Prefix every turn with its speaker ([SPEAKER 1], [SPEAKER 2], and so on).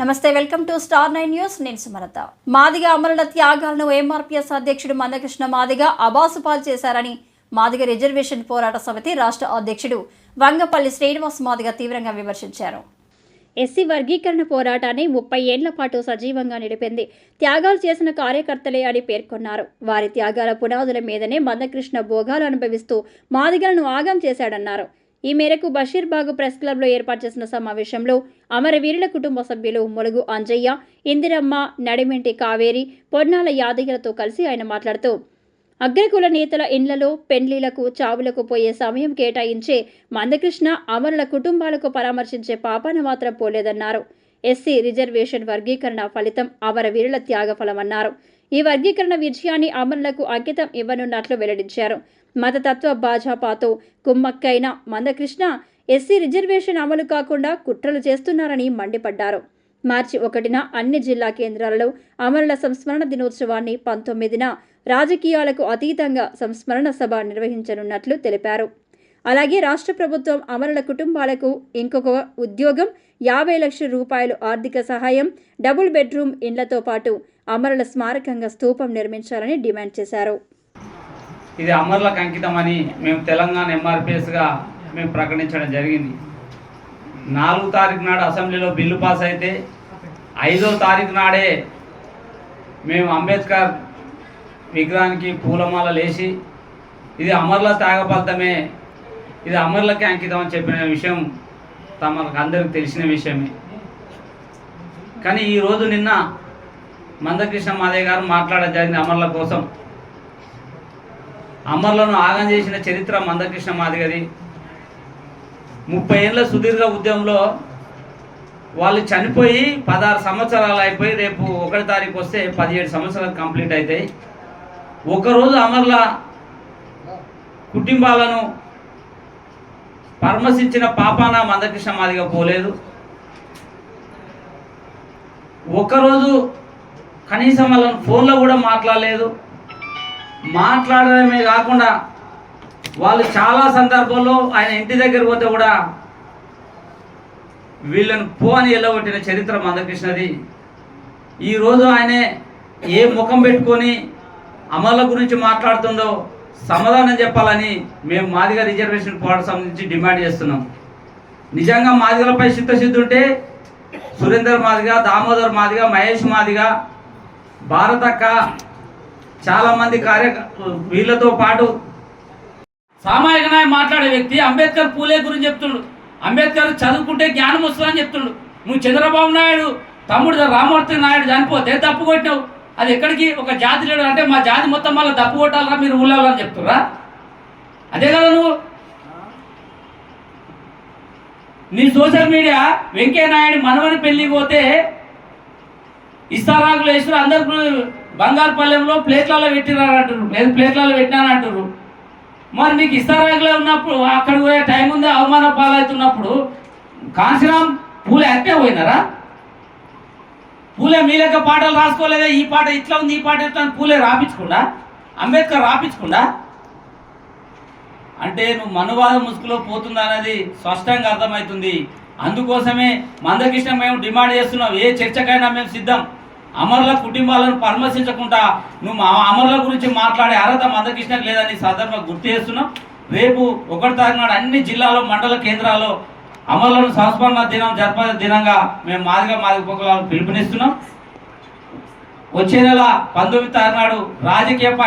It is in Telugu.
[SPEAKER 1] నమస్తే welcome to star nine news. నేను సుమలత. మాదిగ అమరుల త్యాగాలను ఎంఆర్పీఎస్ అధ్యక్షుడు మందకృష్ణ మాదిగ అబాసుపాలు చేశారని మాదిగ రిజర్వేషన్ పోరాట సమితి రాష్ట్ర అధ్యక్షుడు వంగపల్లి శ్రీనివాస్ మాదిగ తీవ్రంగా విమర్శించారు. ఎస్సీ వర్గీకరణ పోరాటాన్ని ముప్పై ఏళ్ళ పాటు సజీవంగా నిలిపింది త్యాగాలు చేసిన కార్యకర్తలే అని పేర్కొన్నారు. వారి త్యాగాల పునాదుల మీదనే మందకృష్ణ భోగాలు అనుభవిస్తూ మాదిగలను ఆగం చేశాడన్నారు. ఈ మేరకు బషీర్బాగు ప్రెస్ క్లబ్లో ఏర్పాటు చేసిన సమావేశంలో అమరవీరుల కుటుంబ సభ్యులు ములుగు అంజయ్య ఇందిరమ్మ నడిమెంటి కావేరి పొన్నాల యాదగిరితో కలిసి ఆయన మాట్లాడుతూ అగ్రకుల నేతల ఇండ్లలో పెండ్లీలకు చావులకు పోయే సమయం కేటాయించే మందకృష్ణ అమరుల కుటుంబాలకు పరామర్శించే పాపాన మాత్రం పోలేదన్నారు. ఎస్సీ రిజర్వేషన్ వర్గీకరణ ఫలితం అమరవీరుల త్యాగ ఫలమన్నారు. ఈ వర్గీకరణ విజయాన్ని అమరులకు అంకితం ఇవ్వనున్నట్లు వెల్లడించారు. మతతత్వ భాజపాతో కుమ్మక్కైన మందకృష్ణ ఎస్సీ రిజర్వేషన్ అమలు కాకుండా కుట్రలు చేస్తున్నారని మండిపడ్డారు. మార్చి ఒకటిన అన్ని జిల్లా కేంద్రాలలో అమరుల సంస్మరణ దినోత్సవాన్ని పంతొమ్మిదిన రాజకీయాలకు అతీతంగా సంస్మరణ సభ నిర్వహించనున్నట్లు తెలిపారు. అలాగే రాష్ట్ర ప్రభుత్వం అమరుల కుటుంబాలకు ఇంకొక ఉద్యోగం యాభై లక్షల రూపాయలు ఆర్థిక సహాయం డబుల్ బెడ్రూమ్ ఇండ్లతో పాటు అమరుల స్మారకంగా స్తూపం నిర్మించాలని డిమాండ్ చేశారు.
[SPEAKER 2] ఇది అమరులకు అంకితమని మేము తెలంగాణ ఎంఆర్పిఎస్గా మేము ప్రకటించడం జరిగింది. నాలుగు తారీఖు నాడు అసెంబ్లీలో బిల్లు పాస్ అయితే ఐదో తారీఖు నాడే మేము అంబేద్కర్ విగ్రహానికి పూలమాల లేచి ఇది అమరుల త్యాగ ఇది అమరులకే అంకితం అని చెప్పిన విషయం తమకు అందరికి తెలిసిన విషయమే. కానీ ఈరోజు నిన్న మందకృష్ణ మాదయ్య గారు మాట్లాడడం జరిగింది అమర్ల కోసం. అమర్లను ఆగం చేసిన చరిత్ర మందకృష్ణ మాదిగది. ముప్పై ఏళ్ళ సుదీర్ఘ ఉద్యమంలో వాళ్ళు చనిపోయి పదహారు సంవత్సరాలు అయిపోయి రేపు ఒకటి తారీఖు వస్తే పదిహేడు సంవత్సరాలు కంప్లీట్ అవుతాయి ఒకరోజు అమర్ల కుటుంబాలను పరమశించిన పాపాన మందకృష్ణ మాదిగ పోలేదు. ఒకరోజు కనీసం వాళ్ళని ఫోన్లో కూడా మాట్లాడలేదు. మాట్లాడడమే కాకుండా వాళ్ళు చాలా సందర్భాల్లో ఆయన ఇంటి దగ్గర పోతే కూడా వీళ్ళని పో అని ఎల్లగొట్టిన చరిత్ర మందకృష్ణది. ఈరోజు ఆయనే ఏ ముఖం పెట్టుకొని అమల గురించి మాట్లాడుతుందో సమాధానం చెప్పాలని మేము మాదిగ రిజర్వేషన్ పోరాట సంబంధించి డిమాండ్ చేస్తున్నాం. నిజంగా మాదిగలపై చిత్తశుద్ధి ఉంటే సురేందర్ మాదిగ దామోదర్ మాదిగ మహేష్ మాదిగ భారతక్క చాలా మంది కార్య వీళ్ళతో పాటు సామాజిక నాయ మాట్లాడే వ్యక్తి అంబేద్కర్ పూలే గురించి చెప్తుండు. అంబేద్కర్ చదువుకుంటే జ్ఞానం వస్తుందని చెప్తుండు. నువ్వు చంద్రబాబు నాయుడు తమ్ముడు రామమూర్తి నాయుడు చనిపోతే తప్పు కొట్టినావు. అది ఎక్కడికి? ఒక జాతి లేడు అంటే మా జాతి మొత్తం మళ్ళీ తప్పు కొట్టాలరా మీరు ఊళ్ళో అని చెప్తురా అదే కదా నువ్వు. నీ సోషల్ మీడియా వెంకయ్య నాయుడు మనవని పెళ్ళికి పోతే ఇస్తారాకులు వేసి అందరు బంగారుపల్లెంలో ప్లేట్లలో పెట్టినారు అంటారు లేదు ప్లేట్లలో పెట్టినారంటారు మరి నీకు ఇస్తారాకులే ఉన్నప్పుడు అక్కడ పోయే టైం ఉంది? అవమాన పాలవుతున్నప్పుడు కాంశీరామ్ పూలే అట్టే పోయినారా? పూలే మీ లెక్క పాటలు రాసుకోలేదా ఈ పాట ఇట్లా ఉంది ఈ పాట ఇట్లా ఉంది, పూలే రాపించకుండా? అంబేద్కర్ రాపించకుండా? అంటే నువ్వు మనువాద ముసుగులో పోతుందా అనేది స్పష్టంగా అర్థమవుతుంది. అందుకోసమే మందకృష్ణ మేము డిమాండ్ చేస్తున్నాం. ఏ చర్చకైనా మేము సిద్ధం. అమరుల కుటుంబాలను పరామర్శించకుండా నువ్వు మా అమరుల గురించి మాట్లాడే అర్హత మందకృష్ణకు లేదని సందర్భంగా గుర్తు చేస్తున్నాం. రేపు ఒకటి తారీఖు నాడు అన్ని జిల్లాలో మండల కేంద్రాల్లో అమరులను సంస్మరణ దినం జరప దినంగా మేము మాదిగా మాదిగ పొగలను పిలుపునిస్తున్నాం. వచ్చే నెల పంతొమ్మిది తారీఖు నాడు రాజకీయ